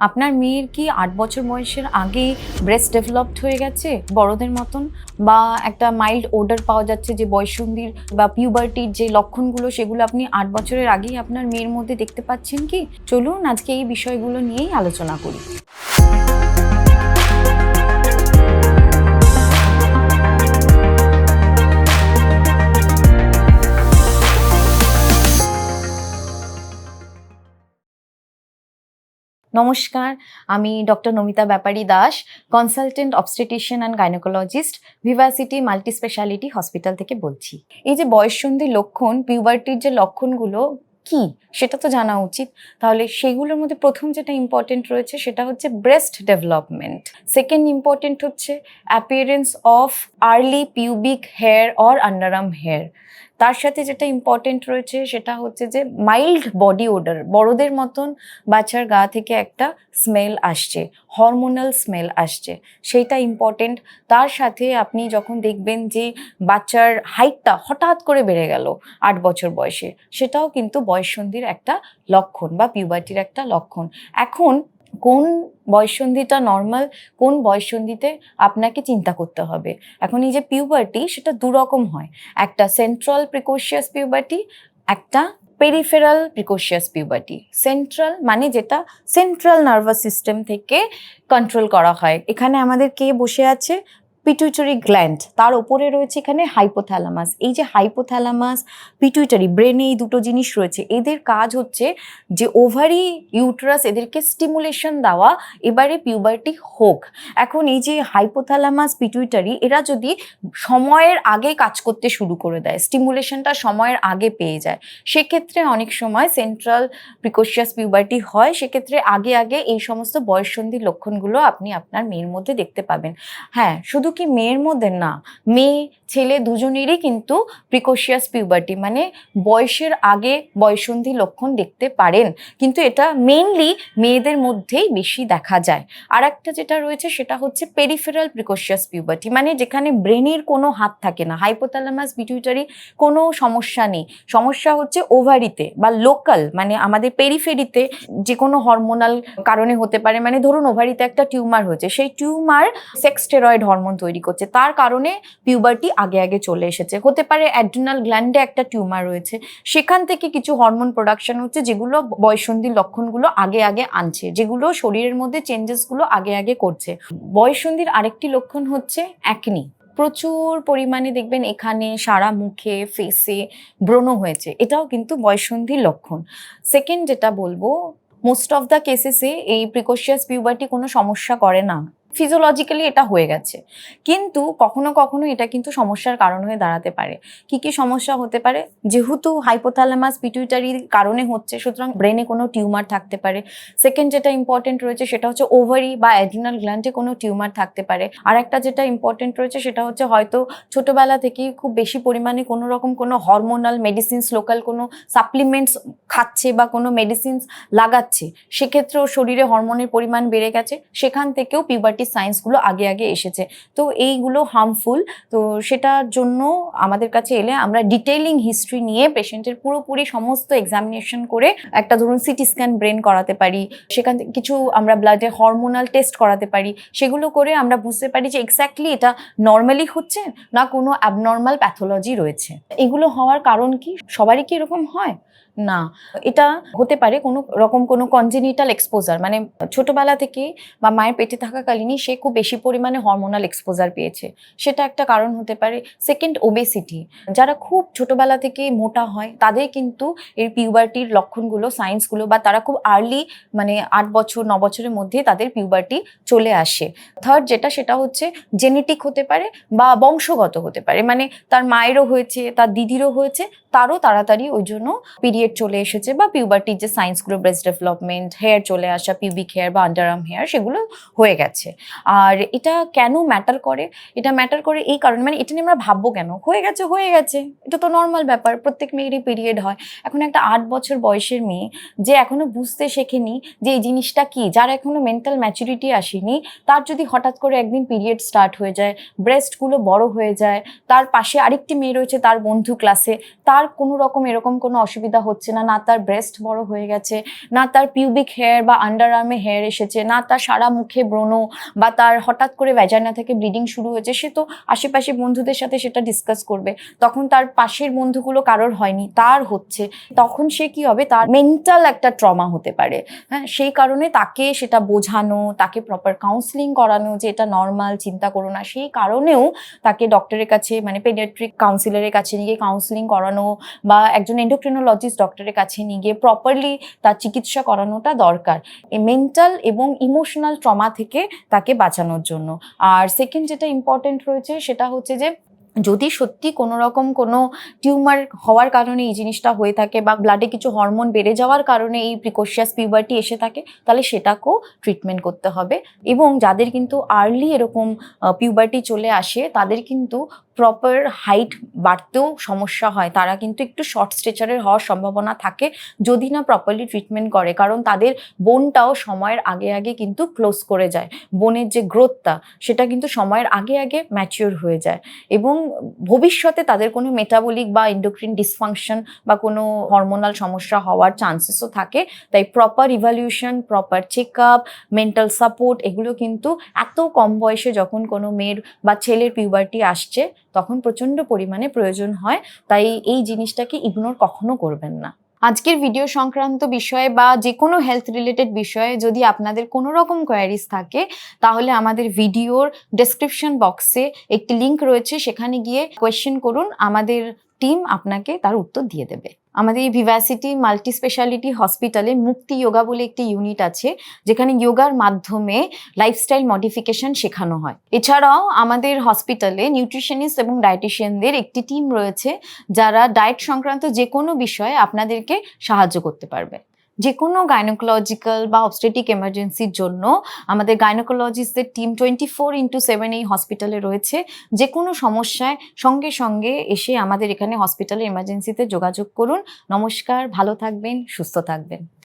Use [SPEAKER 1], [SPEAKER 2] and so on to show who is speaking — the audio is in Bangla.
[SPEAKER 1] আপনার মেয়ের কি আট বছর বয়সের আগেই ব্রেস্ট ডেভেলপড হয়ে গেছে, বড়দের মতন? বা একটা মাইল্ড ওডার পাওয়া যাচ্ছে যে বয়সন্ধির বা পিউবার্টির যে লক্ষণগুলো, সেগুলো আপনি আট বছরের আগেই আপনার মেয়ের মধ্যে দেখতে পাচ্ছেন কি? চলুন আজকে এই বিষয়গুলো নিয়েই আলোচনা করি। নমস্কার, আমি doctor Namita Byapari Das consultant obstetrician and gynaecologist Vivacity multi speciality hospital থেকে বলছি। এই যে বয়ঃসন্ধির লক্ষণ পিউবার্টির যে লক্ষণগুলো কি, সেটা তো জানা উচিত। তাহলে সেগুলোর মধ্যে প্রথম যেটা ইম্পর্টেন্ট রয়েছে, সেটা হচ্ছে ব্রেস্ট ডেভেলপমেন্ট সেকেন্ড ইম্পর্টেন্ট হচ্ছে appearance of early pubic hair or underarm hair তার সাথে যেটা ইম্পর্টেন্ট রয়েছে সেটা হচ্ছে যে মাইল্ড বডি ওডার বড়দের মতন বাচ্চার গা থেকে একটা স্মেল আসছে হরমোনাল স্মেল আসছে, সেইটা ইম্পর্টেন্ট তার সাথে আপনি যখন দেখবেন যে বাচ্চার হাইটটা হঠাৎ করে বেড়ে গেল আট বছর বয়সে, সেটাও কিন্তু বয়ঃসন্ধির একটা লক্ষণ বা পিউবার্টির একটা লক্ষণ। এখন কোন বয়সন্ধিটা নর্মাল কোন বয়সন্ধিতে আপনাকে চিন্তা করতে হবে। এখন এই যে পিউবার্টি সেটা দুরকম হয়। একটা সেন্ট্রাল প্রিকোশিয়াস পিউবার্টি একটা পেরিফেরাল প্রিকোশিয়াস পিউবার্টি সেন্ট্রাল মানে যেটা সেন্ট্রাল নার্ভাস সিস্টেম থেকে কন্ট্রোল করা হয়। এখানে আমাদের কে বসে আছে? পিটুইটারি গ্ল্যান্ড তার ওপরে রয়েছে এখানে হাইপোথ্যালামাস এই যে হাইপোথ্যালামাস পিটুইটারি ব্রেনে এই দুটো জিনিস রয়েছে, এদের কাজ হচ্ছে যে ওভারি ইউটরাস এদেরকে স্টিমুলেশন দেওয়া, এবারে পিউবার্টি হোক। এখন এই যে হাইপোথ্যালামাস পিটুইটারি এরা যদি সময়ের আগে কাজ করতে শুরু করে দেয় স্টিমুলেশনটা সময়ের আগে পেয়ে যায়, সেক্ষেত্রে অনেক সময় সেন্ট্রাল প্রিকোশিয়াস পিউবার্টি হয়, সেক্ষেত্রে আগে আগে এই সমস্ত বয়ঃসন্ধির লক্ষণগুলো আপনি আপনার মেয়ের মধ্যে দেখতে পাবেন। হ্যাঁ শুধু কি মেয়ের মধ্যে? না। মেয়ে, ছেলে দুজনেরই কিন্তু প্রিকোশিয়াস পিউবার্টি মানে বয়সের আগে বয়সন্ধি লক্ষণ দেখতে পারেন। কিন্তু এটা মেইনলি মেয়েদের মধ্যেই বেশি দেখা যায়। আর একটা যেটা রয়েছে সেটা হচ্ছে পেরিফেরাল প্রিকোশিয়াস পিউবার্টি মানে যেখানে ব্রেনের কোনো হাত থাকে না। হাইপোথ্যালামাস বিটুইটারি কোনো সমস্যা নেই। সমস্যা হচ্ছে ওভারিতে বা লোকাল মানে আমাদের পেরিফেরিতে যে কোনো হরমোনাল কারণে হতে পারে। মানে ধরুন ওভারিতে একটা টিউমার হয়েছে, সেই টিউমার সেক্সটেরয়েড হরমোন তৈরি করছে। তার কারণে পিউবার্টি আগে আগে চলে এসেছে। হতে পারে অ্যাড্রিনাল গ্ল্যান্ডে একটা টিউমার রয়েছে। সেখান থেকে কিছু হরমোন প্রোডাকশন হচ্ছে যেগুলো বয়সন্ধির লক্ষণগুলো আগে আগে আনছে, যেগুলো শরীরের মধ্যে চেঞ্জেসগুলো আগে আগে করছে। বয়সন্ধির আরেকটি লক্ষণ হচ্ছে অ্যাকনি প্রচুর পরিমাণে দেখবেন এখানে সারা মুখে ফেসে ব্রণ হয়েছে। এটাও কিন্তু বয়সন্ধির লক্ষণ। সেকেন্ড যেটা বলব মোস্ট অফ দ্য কেসেসে এই প্রিকোশিয়াস পিউবার্টি কোনো সমস্যা করে না। ফিজিওলজিক্যালি এটা হয়ে গেছে। কিন্তু কখনো কখনো এটা কিন্তু সমস্যার কারণ হয়ে দাঁড়াতে পারে। কি কি সমস্যা হতে পারে? যেহেতু হাইপোথ্যালামাস পিটুইটারির কারণে হচ্ছে, সুতরাং ব্রেনে কোনো টিউমার থাকতে পারে। সেকেন্ড যেটা ইম্পর্টেন্ট রয়েছে, সেটা হচ্ছে ওভারি বা অ্যাড্রিনাল গ্ল্যান্ডে কোনো টিউমার থাকতে পারে। আর একটা যেটা ইম্পর্টেন্ট রয়েছে, সেটা হচ্ছে হয়তো ছোটবেলা থেকেই খুব বেশি পরিমাণে কোনো রকম কোনো হরমোনাল মেডিসিনস লোকাল কোনো সাপ্লিমেন্টস খাচ্ছে বা কোনো মেডিসিনস লাগাচ্ছে। সেক্ষেত্রেও শরীরে হরমোনের পরিমাণ বেড়ে গেছে। সেখান থেকেও পিউবার্টি সায়েন্সগুলো আগে আগে এসেছে। তো এইগুলো হার্মফুল তো সেটার জন্য আমাদের কাছে এলে আমরা ডিটেইলিং হিস্ট্রি নিয়ে পেশেন্টের পুরোপুরি সমস্ত এক্সামিনেশন করে একটা ধরুন সিটি স্ক্যান ব্রেন করাতে পারি। সেখান থেকে কিছু আমরা ব্লাডে হরমোনাল টেস্ট করাতে পারি। সেগুলো করে আমরা বুঝতে পারি যে এক্স্যাক্টলি এটা নর্মালি হচ্ছে না কোনো অ্যাবনর্মাল প্যাথোলজি রয়েছে। এগুলো হওয়ার কারণ কি? সবারই কি এরকম হয়? না। এটা হতে পারে কোনো রকম কোনো কনজেনিটাল এক্সপোজার মানে ছোটবেলা থেকে বা মায়ের পেটে থাকাকালীনই সে খুব বেশি পরিমাণে হরমোনাল এক্সপোজার পেয়েছে। সেটা একটা কারণ হতে পারে। সেকেন্ড ওবেসিটি যারা খুব ছোটবেলা থেকে মোটা হয়, তাদের কিন্তু এই পিউবার্টির লক্ষণগুলো সাইন্সগুলো বা তারা খুব আর্লি মানে আট বছর, ন বছরের মধ্যে তাদের পিউবার্টি চলে আসে। থার্ড যেটা, সেটা হচ্ছে জেনেটিক হতে পারে বা বংশগত হতে পারে। মানে তার মায়েরও হয়েছে, তার দিদিরও হয়েছে, তারও তাড়াতাড়ি ওই জন্য পিরিয়ড চলে এসেছে বা পিউবার্টির যে সায়েন্সগুলো ব্রেস্ট ডেভেলপমেন্ট হেয়ার চলে আসা পিউবিক হেয়ার বা আন্ডারআর্ম হেয়ার সেগুলো হয়ে গেছে। আর এটা কেন ম্যাটার করে? এটা ম্যাটার করে এই কারণে মানে এটা নিয়ে আমরা ভাববো কেন? হয়ে গেছে হয়ে গেছে। এটা তো নর্মাল ব্যাপার, প্রত্যেক মেয়েরই পিরিয়ড হয়। এখন একটা আট বছর বয়সের মেয়ে যে এখনও বুঝতে শেখেনি যে এই জিনিসটা কি, যার এখনও মেন্টাল ম্যাচুরিটি আসেনি, তার যদি হঠাৎ করে একদিন পিরিয়ড স্টার্ট হয়ে যায় ব্রেস্টগুলো বড় হয়ে যায়, তার পাশে আরেকটি মেয়ে রয়েছে, তার বন্ধু ক্লাসে তার কোনো রকম এরকম কোনো অসুবিধা হচ্ছে হচ্ছে না না তার ব্রেস্ট বড় হয়ে গেছে, না তার পিউবিক হেয়ার বা আন্ডার আর্মে হেয়ার এসেছে, না তার সারা মুখে ব্রণ বা তার হঠাৎ করে ভ্যাজানা থেকে ব্লিডিং শুরু হয়েছে, সে তো আশেপাশে বন্ধুদের সাথে সেটা ডিসকাস করবে। তখন তার পাশের বন্ধুগুলো কারোর হয়নি, তার হচ্ছে। তখন সে কি হবে? তার মেন্টাল একটা ট্রমা হতে পারে। হ্যাঁ সেই কারণে তাকে সেটা বোঝানো, তাকে প্রপার কাউন্সিলিং করানো যে এটা নর্মাল চিন্তা করো না। সেই কারণেও তাকে ডক্টরের কাছে মানে পেডিয়াট্রিক কাউন্সিলরের কাছে নিয়ে কাউন্সিলিং করানো বা একজন এন্ডোক্রিনোলজিস্ট ডক্টরের কাছে নিয়ে গিয়ে প্রপারলি তার চিকিৎসা করানোটা দরকার। মেন্টাল এবং ইমোশনাল ট্রমা থেকে তাকে বাঁচানোর জন্য। আর সেকেন্ড যেটা ইম্পর্টেন্ট রয়েছে সেটা হচ্ছে যে, যদি সত্যি কোনো রকম কোনো টিউমার হওয়ার কারণে এই জিনিসটা হয়ে থাকে বা ব্লাডে কিছু হরমোন বেড়ে যাওয়ার কারণে এই প্রিকশিয়াস পিউবারটি এসে থাকে, তাহলে সেটাকেও ট্রিটমেন্ট করতে হবে। এবং যাদের কিন্তু আর্লি এরকম পিউবার্টি চলে আসে, তাদের কিন্তু প্রপার হাইট বাড়তেও সমস্যা হয়। তারা কিন্তু একটু শর্ট স্ট্রেচারের হওয়ার সম্ভাবনা থাকে যদি না প্রপারলি ট্রিটমেন্ট করে। কারণ তাদের বোনটাও সময়ের আগে আগে কিন্তু ক্লোজ করে যায়। বোনের যে গ্রোথটা সেটা কিন্তু সময়ের আগে আগে ম্যাচিওর হয়ে যায়। এবং ভবিষ্যতে তাদের কোনো মেটাবলিক বা ইন্ডোক্রিন ডিসফাংশন বা কোনো হরমোনাল সমস্যা হওয়ার চান্সেসও থাকে। তাই proper evaluation proper check up mental support এগুলো কিন্তু এত কম বয়সে যখন কোনো মেয়ের বা ছেলের পিউবার্টি আসছে তখন প্রচণ্ড পরিমাণে প্রয়োজন হয়, তাই এই জিনিসটাকে ইগনোর কখনো করবেন না। আজকের ভিডিও সংক্রান্ত বিষয়ে বা যে কোনো হেলথ রিলেটেড বিষয়ে যদি আপনাদের কোনো রকম কোয়ারিজ থাকে, তাহলে আমাদের ভিডিওর ডেসক্রিপশন বক্সে একটি লিংক রয়েছে, সেখানে গিয়ে কোয়েশ্চেন করুন, আমাদের টিম আপনাকে তার উত্তর দিয়ে দেবে। আমাদের এই ভিভাসিটি মাল্টি স্পেশালিটি হসপিটালে মুক্তি যোগা বলে একটি ইউনিট আছে, যেখানে যোগার মাধ্যমে লাইফস্টাইল মডিফিকেশন শেখানো হয়। এছাড়াও আমাদের হসপিটালে নিউট্রিশনিস্ট এবং ডায়েটিশিয়ানদের একটি টিম রয়েছে, যারা ডায়েট সংক্রান্ত যে কোনো বিষয়ে আপনাদেরকে সাহায্য করতে পারবে। যে কোনো গাইনোকোলজিক্যাল বা অবস্টেটিক এমার্জেন্সির জন্য আমাদের গাইনোকোলজিস্টদের team twenty four into seven এই হসপিটালে রয়েছে। যে কোনো সমস্যায় সঙ্গে সঙ্গে এসে আমাদের এখানে হসপিটালে এমার্জেন্সিতে যোগাযোগ করুন। নমস্কার, ভালো থাকবেন, সুস্থ থাকবেন।